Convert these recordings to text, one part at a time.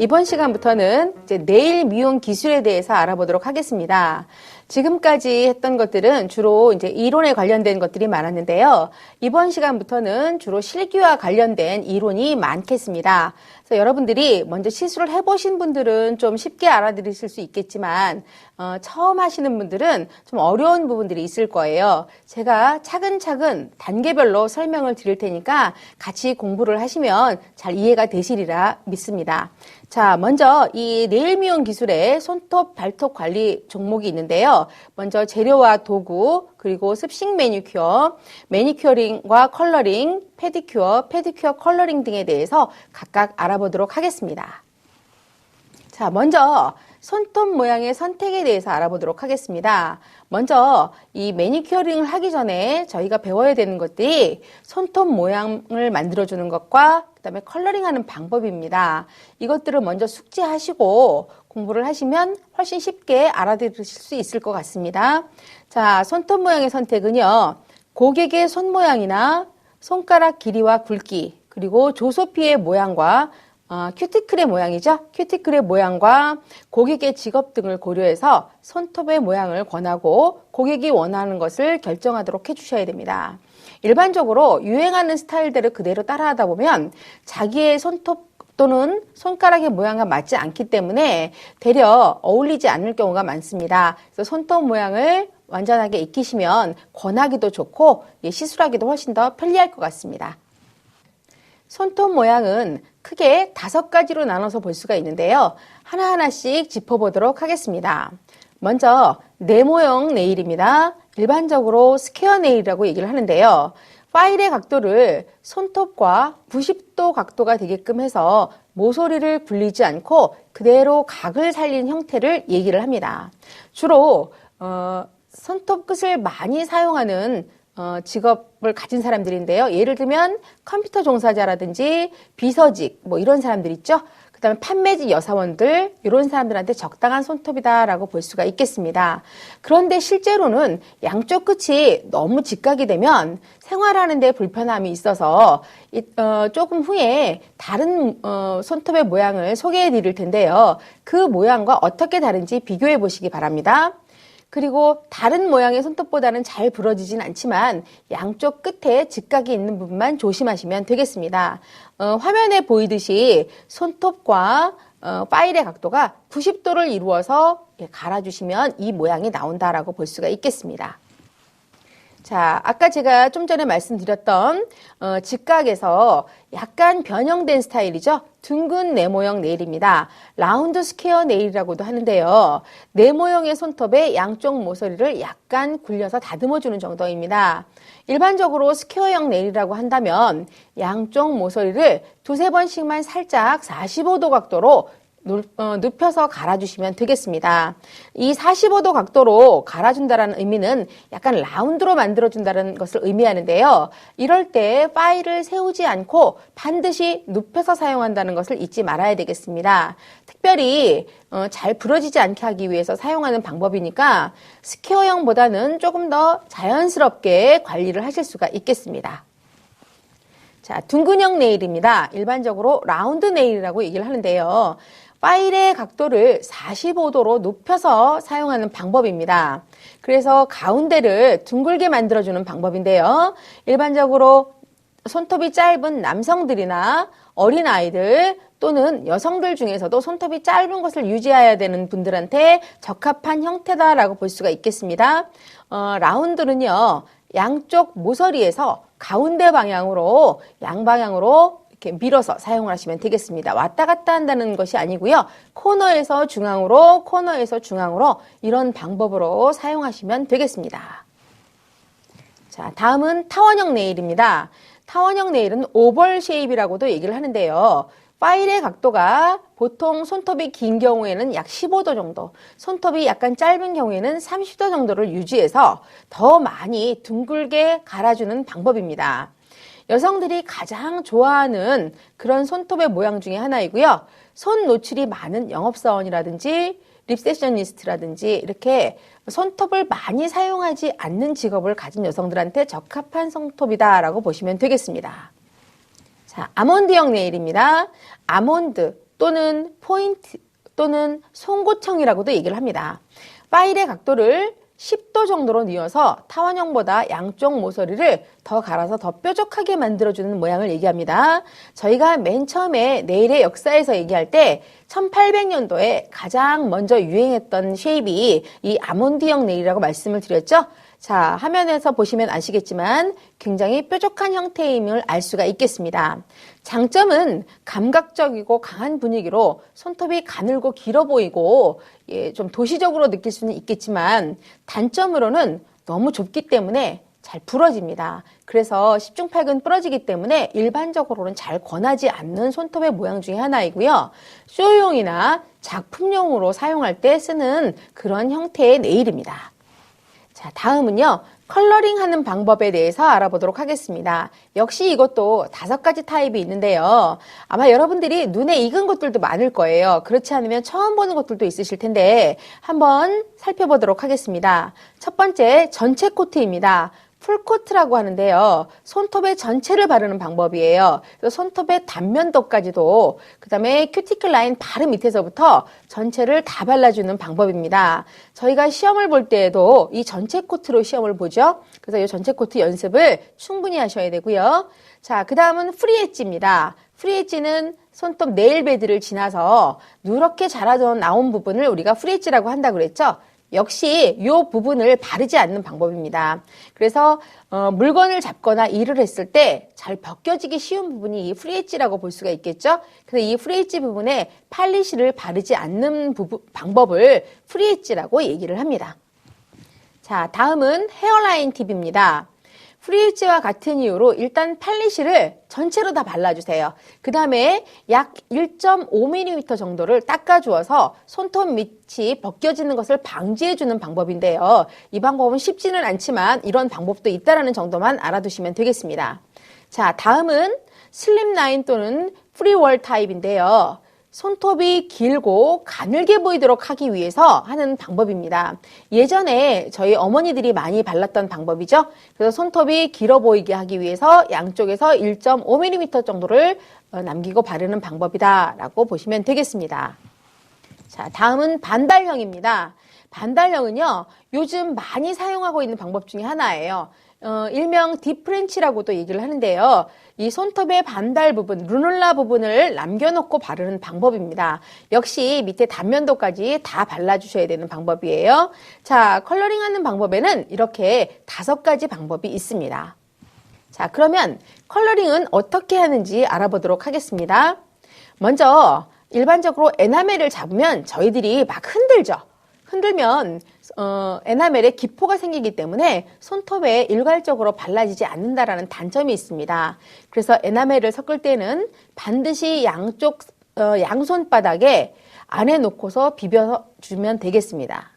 이번 시간부터는 이제 네일 미용 기술에 대해서 알아보도록 하겠습니다. 지금까지 했던 것들은 주로 이제 이론에 관련된 것들이 많았는데요. 이번 시간부터는 주로 실기와 관련된 이론이 많겠습니다. 그래서 여러분들이 먼저 시술을 해보신 분들은 좀 쉽게 알아들으실 수 있겠지만 어, 처음 하시는 분들은 좀 어려운 부분들이 있을 거예요. 제가 차근차근 단계별로 설명을 드릴 테니까 같이 공부를 하시면 잘 이해가 되시리라 믿습니다. 자, 먼저 이 네일 미용 기술의 손톱, 발톱 관리 종목이 있는데요. 먼저 재료와 도구, 그리고 습식 매니큐어, 매니큐어링과 컬러링, 페디큐어, 페디큐어 컬러링 등에 대해서 각각 알아보도록 하겠습니다. 자, 먼저 손톱 모양의 선택에 대해서 알아보도록 하겠습니다. 먼저 이 매니큐어링을 하기 전에 저희가 배워야 되는 것들이 손톱 모양을 만들어주는 것과 그 다음에 컬러링하는 방법입니다. 이것들을 먼저 숙지하시고 공부를 하시면 훨씬 쉽게 알아들으실 수 있을 것 같습니다. 자, 손톱 모양의 선택은요. 고객의 손 모양이나 손가락 길이와 굵기 그리고 조소피의 모양과 어, 큐티클의 모양이죠. 큐티클의 모양과 고객의 직업 등을 고려해서 손톱의 모양을 권하고 고객이 원하는 것을 결정하도록 해주셔야 됩니다. 일반적으로 유행하는 스타일대로 그대로 따라하다 보면 자기의 손톱 또는 손가락의 모양과 맞지 않기 때문에 되려 어울리지 않을 경우가 많습니다. 그래서 손톱 모양을 완전하게 익히시면 권하기도 좋고 시술하기도 훨씬 더 편리할 것 같습니다. 손톱 모양은 크게 다섯 가지로 나눠서 볼 수가 있는데요. 하나하나씩 짚어보도록 하겠습니다. 먼저 네모형 네일입니다. 일반적으로 스퀘어 네일이라고 얘기를 하는데요. 파일의 각도를 손톱과 90도 각도가 되게끔 해서 모서리를 굴리지 않고 그대로 각을 살린 형태를 얘기를 합니다. 주로 어, 손톱 끝을 많이 사용하는 어, 직업을 가진 사람들인데요. 예를 들면 컴퓨터 종사자라든지 비서직 뭐 이런 사람들 있죠. 그 다음에 판매직 여사원들 이런 사람들한테 적당한 손톱이다라고 볼 수가 있겠습니다. 그런데 실제로는 양쪽 끝이 너무 직각이 되면 생활하는 데 불편함이 있어서 이, 어, 조금 후에 다른 어, 손톱의 모양을 소개해 드릴 텐데요. 그 모양과 어떻게 다른지 비교해 보시기 바랍니다. 그리고 다른 모양의 손톱보다는 잘 부러지진 않지만 양쪽 끝에 직각이 있는 부분만 조심하시면 되겠습니다. 어, 화면에 보이듯이 손톱과 어, 파일의 각도가 90도를 이루어서 예, 갈아주시면 이 모양이 나온다라고 볼 수가 있겠습니다. 자, 아까 제가 좀 전에 말씀드렸던 어, 직각에서 약간 변형된 스타일이죠. 둥근 네모형 네일입니다. 라운드 스퀘어 네일이라고도 하는데요. 네모형의 손톱에 양쪽 모서리를 약간 굴려서 다듬어주는 정도입니다. 일반적으로 스퀘어형 네일이라고 한다면 양쪽 모서리를 두세 번씩만 살짝 45도 각도로 어, 눕혀서 갈아주시면 되겠습니다. 이 45도 각도로 갈아준다는 의미는 약간 라운드로 만들어준다는 것을 의미하는데요. 이럴 때 파일을 세우지 않고 반드시 눕혀서 사용한다는 것을 잊지 말아야 되겠습니다. 특별히 어, 잘 부러지지 않게 하기 위해서 사용하는 방법이니까 스퀘어형보다는 조금 더 자연스럽게 관리를 하실 수가 있겠습니다. 자, 둥근형 네일입니다. 일반적으로 라운드 네일이라고 얘기를 하는데요. 파일의 각도를 45도로 높여서 사용하는 방법입니다. 그래서 가운데를 둥글게 만들어주는 방법인데요. 일반적으로 손톱이 짧은 남성들이나 어린아이들 또는 여성들 중에서도 손톱이 짧은 것을 유지해야 되는 분들한테 적합한 형태다라고 볼 수가 있겠습니다. 어, 라운드는요, 양쪽 모서리에서 가운데 방향으로 양방향으로 이렇게 밀어서 사용을 하시면 되겠습니다. 왔다 갔다 한다는 것이 아니고요. 코너에서 중앙으로, 코너에서 중앙으로 이런 방법으로 사용하시면 되겠습니다. 자, 다음은 타원형 네일입니다. 타원형 네일은 오벌 쉐입이라고도 얘기를 하는데요. 파일의 각도가 보통 손톱이 긴 경우에는 약 15도 정도, 손톱이 약간 짧은 경우에는 30도 정도를 유지해서 더 많이 둥글게 갈아주는 방법입니다. 여성들이 가장 좋아하는 그런 손톱의 모양 중에 하나이고요. 손 노출이 많은 영업사원이라든지 립세셔니스트라든지 이렇게 손톱을 많이 사용하지 않는 직업을 가진 여성들한테 적합한 손톱이다라고 보시면 되겠습니다. 자, 아몬드형 네일입니다. 아몬드, 또는 포인트 또는 송곳청이라고도 얘기를 합니다. 파일의 각도를 10도 정도로 뉘어서 타원형보다 양쪽 모서리를 더 갈아서 더 뾰족하게 만들어주는 모양을 얘기합니다. 저희가 맨 처음에 네일의 역사에서 얘기할 때 1800년도에 가장 먼저 유행했던 쉐입이 이 아몬드형 네일이라고 말씀을 드렸죠. 자, 화면에서 보시면 아시겠지만 굉장히 뾰족한 형태임을 알 수가 있겠습니다. 장점은 감각적이고 강한 분위기로 손톱이 가늘고 길어 보이고 예, 좀 도시적으로 느낄 수는 있겠지만 단점으로는 너무 좁기 때문에 잘 부러집니다. 그래서 10중 8근 부러지기 때문에 일반적으로는 잘 권하지 않는 손톱의 모양 중에 하나이고요. 쇼용이나 작품용으로 사용할 때 쓰는 그런 형태의 네일입니다. 자, 다음은요. 컬러링 하는 방법에 대해서 알아보도록 하겠습니다. 역시 이것도 다섯 가지 타입이 있는데요. 아마 여러분들이 눈에 익은 것들도 많을 거예요. 그렇지 않으면 처음 보는 것들도 있으실 텐데 한번 살펴보도록 하겠습니다. 첫 번째, 전체 코트입니다. 풀코트라고 하는데요. 손톱의 전체를 바르는 방법이에요. 그래서 손톱의 단면도까지도 그다음에 큐티클 라인 바로 밑에서부터 전체를 다 발라주는 방법입니다. 저희가 시험을 볼 때에도 이 전체 코트로 시험을 보죠. 그래서 이 전체 코트 연습을 충분히 하셔야 되고요. 자, 그 다음은 프리엣지입니다. 프리엣지는 손톱 네일 베드를 지나서 누렇게 자라져 나온 부분을 우리가 프리엣지라고 한다고 그랬죠. 역시 이 부분을 바르지 않는 방법입니다. 그래서 어, 물건을 잡거나 일을 했을 때 잘 벗겨지기 쉬운 부분이 이 프리엣지라고 볼 수가 있겠죠. 그래서 이 프리엣지 부분에 팔리시를 바르지 않는 부분, 방법을 프리엣지라고 얘기를 합니다. 자, 다음은 헤어라인 팁입니다. 프리즈와 같은 이유로 일단 팔리시를 전체로 다 발라주세요. 그 다음에 약 1.5mm 정도를 닦아주어서 손톱 밑이 벗겨지는 것을 방지해주는 방법인데요. 이 방법은 쉽지는 않지만 이런 방법도 있다라는 정도만 알아두시면 되겠습니다. 자, 다음은 슬립 라인 또는 프리월 타입인데요. 손톱이 길고 가늘게 보이도록 하기 위해서 하는 방법입니다. 예전에 저희 어머니들이 많이 발랐던 방법이죠. 그래서 손톱이 길어 보이게 하기 위해서 양쪽에서 1.5mm 정도를 어, 남기고 바르는 방법이다라고 보시면 되겠습니다. 자, 다음은 반달형입니다. 반달형은요, 요즘 많이 사용하고 있는 방법 중에 하나예요. 어, 일명 디프렌치라고도 얘기를 하는데요. 이 손톱의 반달 부분, 루놀라 부분을 남겨놓고 바르는 방법입니다. 역시 밑에 단면도까지 다 발라주셔야 되는 방법이에요. 자, 컬러링 하는 방법에는 이렇게 다섯 가지 방법이 있습니다. 자, 그러면 컬러링은 어떻게 하는지 알아보도록 하겠습니다. 먼저 일반적으로 에나멜을 잡으면 저희들이 막 흔들죠. 흔들면 어, 에나멜에 기포가 생기기 때문에 손톱에 일괄적으로 발라지지 않는다라는 단점이 있습니다. 그래서 에나멜을 섞을 때는 반드시 양쪽 어, 양손바닥에 안에 놓고서 비벼주면 되겠습니다.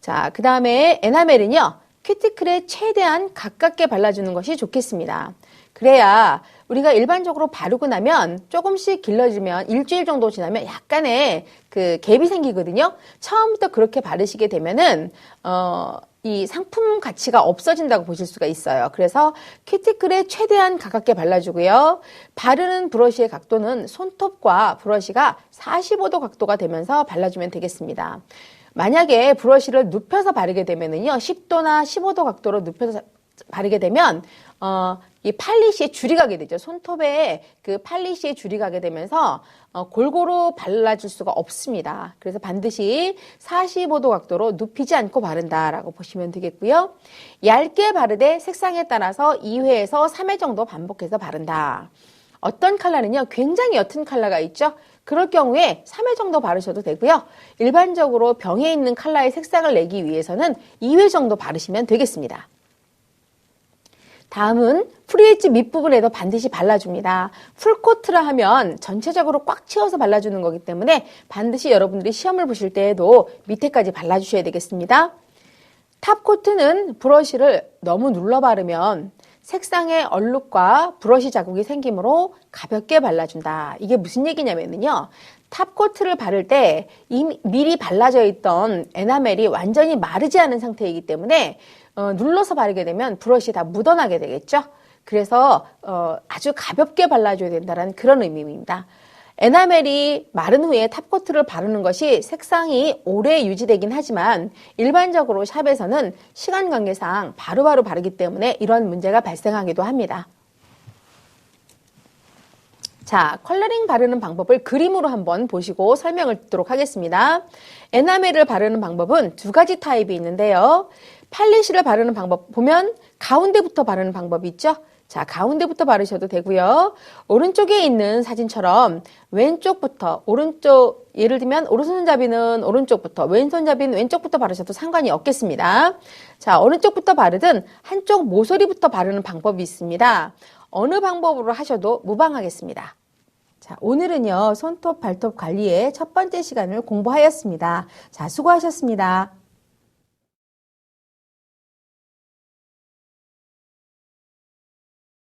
자, 그 다음에 에나멜은요, 큐티클에 최대한 가깝게 발라주는 것이 좋겠습니다. 그래야 우리가 일반적으로 바르고 나면 조금씩 길러지면 일주일 정도 지나면 약간의 그 갭이 생기거든요. 처음부터 그렇게 바르시게 되면은 어, 이 상품 가치가 없어진다고 보실 수가 있어요. 그래서 큐티클에 최대한 가깝게 발라주고요. 바르는 브러쉬의 각도는 손톱과 브러쉬가 45도 각도가 되면서 발라주면 되겠습니다. 만약에 브러쉬를 눕혀서 바르게 되면은요, 10도나 15도 각도로 눕혀서 바르게 되면 어, 이 팔리시에 줄이 가게 되죠. 손톱에 그 팔리시에 줄이 가게 되면서 어, 골고루 발라줄 수가 없습니다. 그래서 반드시 45도 각도로 눕히지 않고 바른다라고 보시면 되겠고요. 얇게 바르되 색상에 따라서 2회에서 3회 정도 반복해서 바른다. 어떤 컬러는요, 굉장히 옅은 컬러가 있죠. 그럴 경우에 3회 정도 바르셔도 되고요. 일반적으로 병에 있는 컬러의 색상을 내기 위해서는 2회 정도 바르시면 되겠습니다. 다음은 프리엣지 밑부분에도 반드시 발라줍니다. 풀코트라 하면 전체적으로 꽉 채워서 발라주는 거기 때문에 반드시 여러분들이 시험을 보실 때에도 밑에까지 발라주셔야 되겠습니다. 탑코트는 브러쉬를 너무 눌러 바르면 색상의 얼룩과 브러쉬 자국이 생기므로 가볍게 발라준다. 이게 무슨 얘기냐면요. 탑코트를 바를 때 이미 미리 발라져 있던 에나멜이 완전히 마르지 않은 상태이기 때문에 어, 눌러서 바르게 되면 브러쉬 다 묻어나게 되겠죠. 그래서 어, 아주 가볍게 발라줘야 된다는 그런 의미입니다. 에나멜이 마른 후에 탑코트를 바르는 것이 색상이 오래 유지되긴 하지만 일반적으로 샵에서는 시간 관계상 바로바로 바르기 때문에 이런 문제가 발생하기도 합니다. 자, 컬러링 바르는 방법을 그림으로 한번 보시고 설명을 듣도록 하겠습니다. 에나멜을 바르는 방법은 두 가지 타입이 있는데요. 팔리시를 바르는 방법 보면 가운데부터 바르는 방법이 있죠. 자, 가운데부터 바르셔도 되고요. 오른쪽에 있는 사진처럼 왼쪽부터 오른쪽 예를 들면 오른손잡이는 오른쪽부터 왼손잡이는 왼쪽부터 바르셔도 상관이 없겠습니다. 자, 어느 쪽부터 바르든 한쪽 모서리부터 바르는 방법이 있습니다. 어느 방법으로 하셔도 무방하겠습니다. 자, 오늘은요, 손톱, 발톱 관리의 첫 번째 시간을 공부하였습니다. 자, 수고하셨습니다.